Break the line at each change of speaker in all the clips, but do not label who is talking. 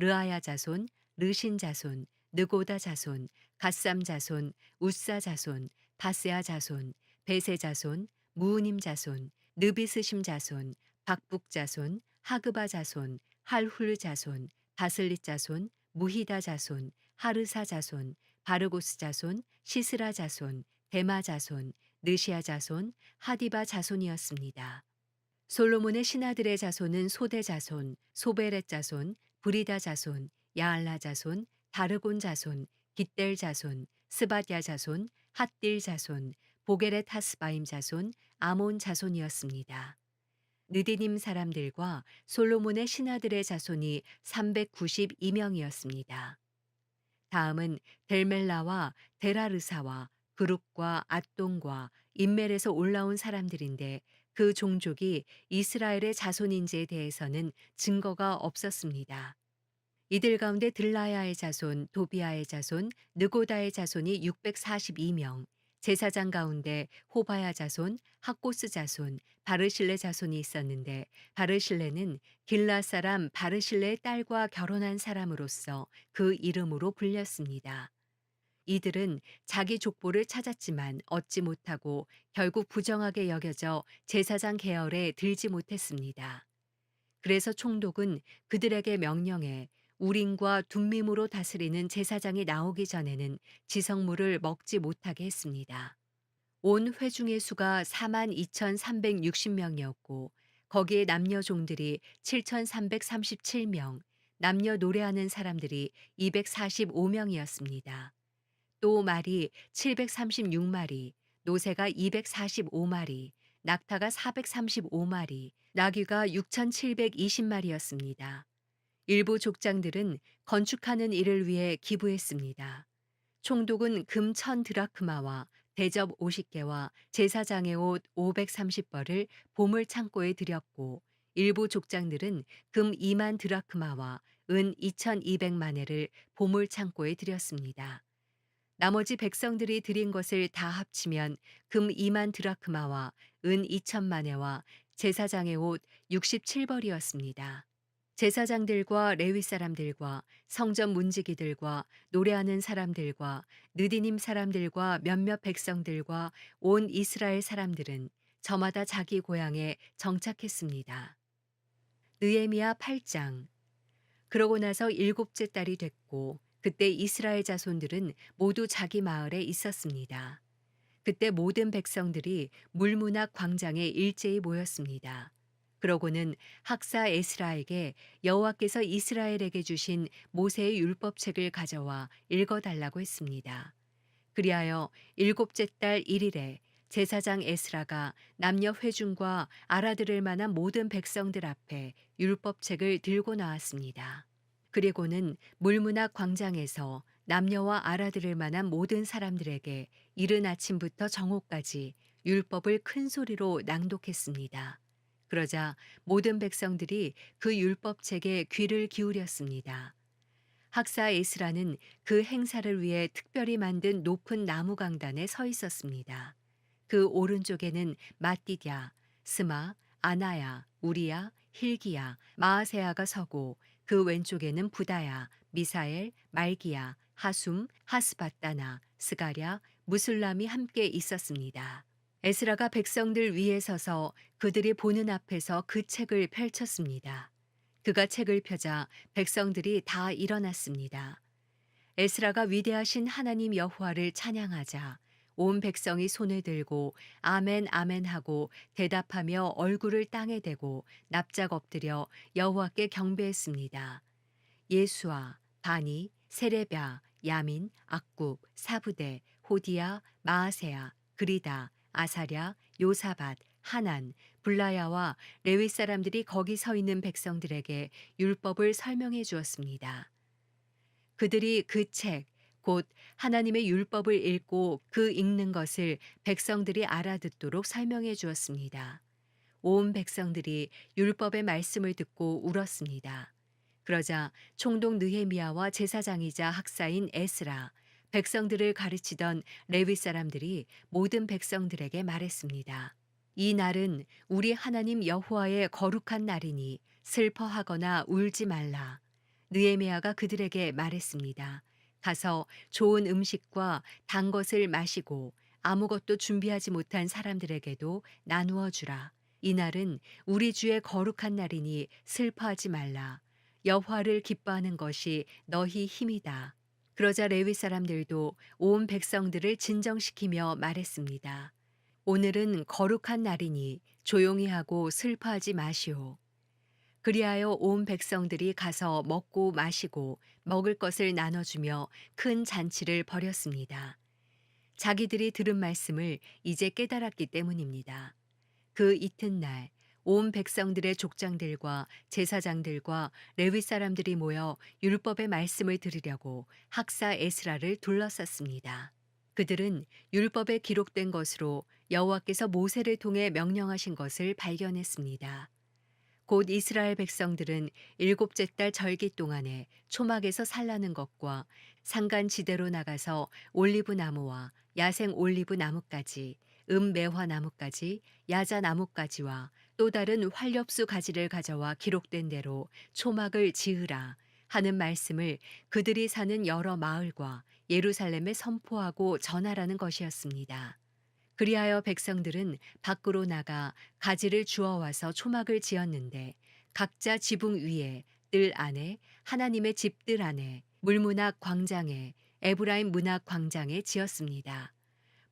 르아야 자손, 르신 자손, 느고다 자손, 갓삼 자손, 우사 자손, 바스야 자손, 베세 자손, 무우님 자손, 느비스심 자손, 박북 자손, 하그바 자손, 할훌 자손, 바슬릿 자손, 무히다 자손, 하르사 자손, 바르고스 자손, 시스라 자손, 데마 자손, 느시아 자손, 하디바 자손이었습니다. 솔로몬의 신하들의 자손은 소대 자손, 소베렛 자손, 브리다 자손, 야알라 자손, 다르곤 자손, 깃델 자손, 스바냐 자손, 핫딜 자손, 보게렛 하스바임 자손, 아몬 자손이었습니다. 느디님 사람들과 솔로몬의 신하들의 자손이 392명이었습니다. 다음은 델멜라와 데라르사와 그룹과 앗동과 인멜에서 올라온 사람들인데 그 종족이 이스라엘의 자손인지에 대해서는 증거가 없었습니다. 이들 가운데 들라야의 자손, 도비아의 자손, 느고다의 자손이 642명, 제사장 가운데 호바야 자손, 학고스 자손, 바르실레 자손이 있었는데 바르실레는 길라 사람 바르실레의 딸과 결혼한 사람으로서 그 이름으로 불렸습니다. 이들은 자기 족보를 찾았지만 얻지 못하고 결국 부정하게 여겨져 제사장 계열에 들지 못했습니다. 그래서 총독은 그들에게 명령해 우린과 둠밈으로 다스리는 제사장이 나오기 전에는 지성물을 먹지 못하게 했습니다. 온 회중의 수가 4만 2,360명이었고 거기에 남녀 종들이 7,337명, 남녀 노래하는 사람들이 245명이었습니다. 또 말이 736마리, 노새가 245마리, 낙타가 435마리, 나귀가 6,720마리였습니다. 일부 족장들은 건축하는 일을 위해 기부했습니다. 총독은 금 1000드라크마와 대접 50개와 제사장의 옷 530벌을 보물 창고에 들였고 일부 족장들은 금 2만 드라크마와 은 2200만회를 보물 창고에 들였습니다. 나머지 백성들이 드린 것을 다 합치면 금 2만 드라크마와 은 2천만회와 제사장의 옷 67벌이었습니다. 제사장들과 레위 사람들과 성전 문지기들과 노래하는 사람들과 느디님 사람들과 몇몇 백성들과 온 이스라엘 사람들은 저마다 자기 고향에 정착했습니다. 느에미야 8장 그러고 나서 일곱째 달이 됐고 그때 이스라엘 자손들은 모두 자기 마을에 있었습니다. 그때 모든 백성들이 물문학 광장에 일제히 모였습니다. 그러고는 학사 에스라에게 여호와께서 이스라엘에게 주신 모세의 율법책을 가져와 읽어달라고 했습니다. 그리하여 일곱째 달 1일에 제사장 에스라가 남녀 회중과 알아들을 만한 모든 백성들 앞에 율법책을 들고 나왔습니다. 그리고는 물문학 광장에서 남녀와 알아들을 만한 모든 사람들에게 이른 아침부터 정오까지 율법을 큰 소리로 낭독했습니다. 그러자 모든 백성들이 그 율법책에 귀를 기울였습니다. 학사 에스라는 그 행사를 위해 특별히 만든 높은 나무 강단에 서 있었습니다. 그 오른쪽에는 마띠냐, 스마, 아나야, 우리야, 힐기야, 마아세아가 서고 그 왼쪽에는 부다야, 미사엘, 말기야, 하숨, 하스바따나, 스가랴, 무술람이 함께 있었습니다. 에스라가 백성들 위에 서서 그들이 보는 앞에서 그 책을 펼쳤습니다. 그가 책을 펴자 백성들이 다 일어났습니다. 에스라가 위대하신 하나님 여호와를 찬양하자 온 백성이 손을 들고 아멘 아멘 하고 대답하며 얼굴을 땅에 대고 납작 엎드려 여호와께 경배했습니다. 예수아, 바니, 세레랴, 야민, 악굽, 사부대, 호디야, 마아세야, 그리다, 아사랴, 요사밭, 하난, 불라야와 레위 사람들이 거기 서 있는 백성들에게 율법을 설명해 주었습니다. 그들이 그 책, 곧 하나님의 율법을 읽고 그 읽는 것을 백성들이 알아듣도록 설명해 주었습니다. 온 백성들이 율법의 말씀을 듣고 울었습니다. 그러자 총독 느헤미야와 제사장이자 학사인 에스라, 백성들을 가르치던 레위 사람들이 모든 백성들에게 말했습니다. 이 날은 우리 하나님 여호와의 거룩한 날이니 슬퍼하거나 울지 말라. 느에미아가 그들에게 말했습니다. 가서 좋은 음식과 단 것을 마시고 아무것도 준비하지 못한 사람들에게도 나누어 주라. 이날은 우리 주의 거룩한 날이니 슬퍼하지 말라. 여호와를 기뻐하는 것이 너희 힘이다. 그러자 레위 사람들도 온 백성들을 진정시키며 말했습니다. 오늘은 거룩한 날이니 조용히 하고 슬퍼하지 마시오. 그리하여 온 백성들이 가서 먹고 마시고 먹을 것을 나눠주며 큰 잔치를 벌였습니다. 자기들이 들은 말씀을 이제 깨달았기 때문입니다. 그 이튿날 온 백성들의 족장들과 제사장들과 레위 사람들이 모여 율법의 말씀을 들으려고 학사 에스라를 둘러쌌습니다. 그들은 율법에 기록된 것으로 여호와께서 모세를 통해 명령하신 것을 발견했습니다. 곧 이스라엘 백성들은 일곱째 달 절기 동안에 초막에서 살라는 것과 산간 지대로 나가서 올리브 나무와 야생 올리브 나무까지 음매화 나무까지 야자 나무까지와 또 다른 활엽수 가지를 가져와 기록된 대로 초막을 지으라 하는 말씀을 그들이 사는 여러 마을과 예루살렘에 선포하고 전하라는 것이었습니다. 그리하여 백성들은 밖으로 나가 가지를 주워와서 초막을 지었는데 각자 지붕 위에 뜰 안에 하나님의 집들 안에 물문학 광장에 에브라임 문학 광장에 지었습니다.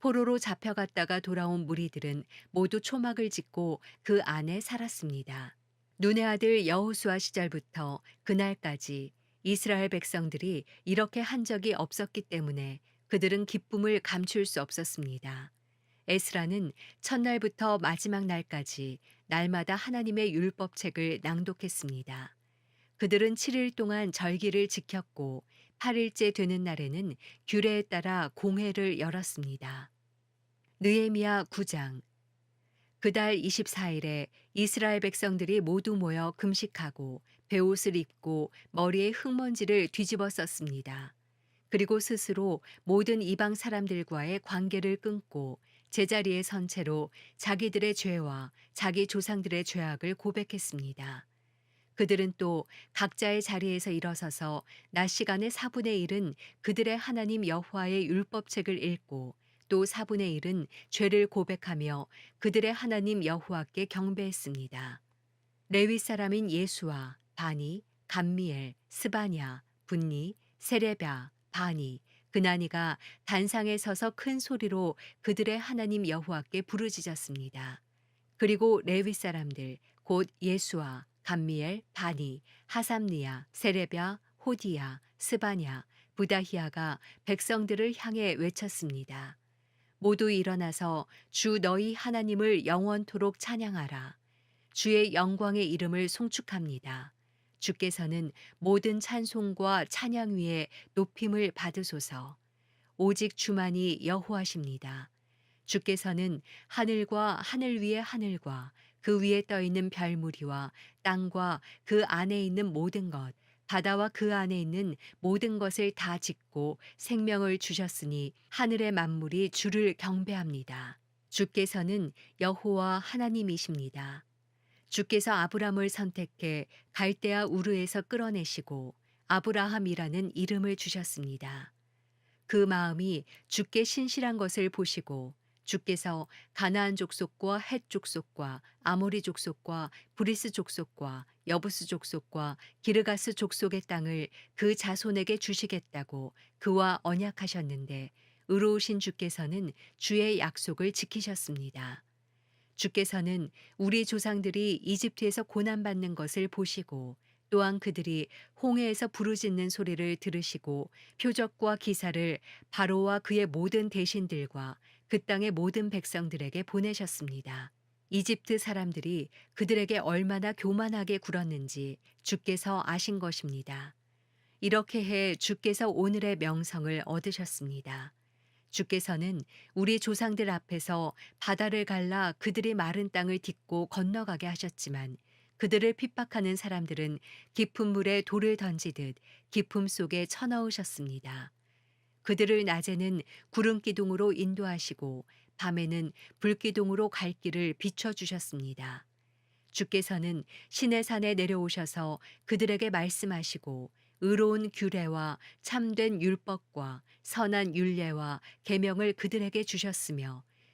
포로로 잡혀갔다가 돌아온 무리들은 모두 초막을 짓고 그 안에 살았습니다. 눈의 아들 여호수아 시절부터 그날까지 이스라엘 백성들이 이렇게 한 적이 없었기 때문에 그들은 기쁨을 감출 수 없었습니다. 에스라는 첫날부터 마지막 날까지 날마다 하나님의 율법책을 낭독했습니다. 그들은 7일 동안 절기를 지켰고 8일째 되는 날에는 규례에 따라 공회를 열었습니다. 느헤미야 9장 그달 24일에 이스라엘 백성들이 모두 모여 금식하고 베옷을 입고 머리에 흙먼지를 뒤집어 썼습니다. 그리고 스스로 모든 이방 사람들과의 관계를 끊고 제자리에 선 채로 자기들의 죄와 자기 조상들의 죄악을 고백했습니다. 그들은 또 각자의 자리에서 일어서서 낮 시간의 4분의 1은 그들의 하나님 여호와의 율법책을 읽고 또 4분의 1은 죄를 고백하며 그들의 하나님 여호와께 경배했습니다. 레위 사람인 예수와 바니, 감미엘, 스바냐, 분니, 세레랴, 바니, 그나니가 단상에 서서 큰 소리로 그들의 하나님 여호와께 부르짖었습니다. 그리고 레위 사람들 곧 예수와 감미엘, 바니, 하삼니아, 세레랴, 호디야, 스바냐, 부다히아가 백성들을 향해 외쳤습니다. 모두 일어나서 주 너희 하나님을 영원토록 찬양하라. 주의 영광의 이름을 송축합니다. 주께서는 모든 찬송과 찬양 위에 높임을 받으소서. 오직 주만이 여호와십니다. 주께서는 하늘과 하늘 위의 하늘과 그 위에 떠 있는 별무리와 땅과 그 안에 있는 모든 것, 바다와 그 안에 있는 모든 것을 다 짓고 생명을 주셨으니 하늘의 만물이 주를 경배합니다. 주께서는 여호와 하나님이십니다. 주께서 아브람을 선택해 갈대아 우르에서 끌어내시고 아브라함이라는 이름을 주셨습니다. 그 마음이 주께 신실한 것을 보시고 주께서 가나안 족속과 헷 족속과 아모리 족속과 브리스 족속과 여부스 족속과 기르가스 족속의 땅을 그 자손에게 주시겠다고 그와 언약하셨는데 의로우신 주께서는 주의 약속을 지키셨습니다. 주께서는 우리 조상들이 이집트에서 고난받는 것을 보시고 또한 그들이 홍해에서 부르짖는 소리를 들으시고 표적과 기사를 바로와 그의 모든 대신들과 그 땅의 모든 백성들에게 보내셨습니다. 이집트 사람들이 그들에게 얼마나 교만하게 굴었는지 주께서 아신 것입니다. 이렇게 해 주께서 오늘의 명성을 얻으셨습니다. 주께서는 우리 조상들 앞에서 바다를 갈라 그들이 마른 땅을 딛고 건너가게 하셨지만 그들을 핍박하는 사람들은 깊은 물에 돌을 던지듯 깊음 속에 쳐넣으셨습니다. 그들을 낮에는 구름 기둥으로 인도하시고 밤에는 불 기둥으로 갈 길을 비춰 주셨습니다. 주께서는 신의 산에 내려오셔서 그들에게 말씀하시고 의로운 규례와 참된 율법과 선한 율례와 계명을 그들에게 주셨으며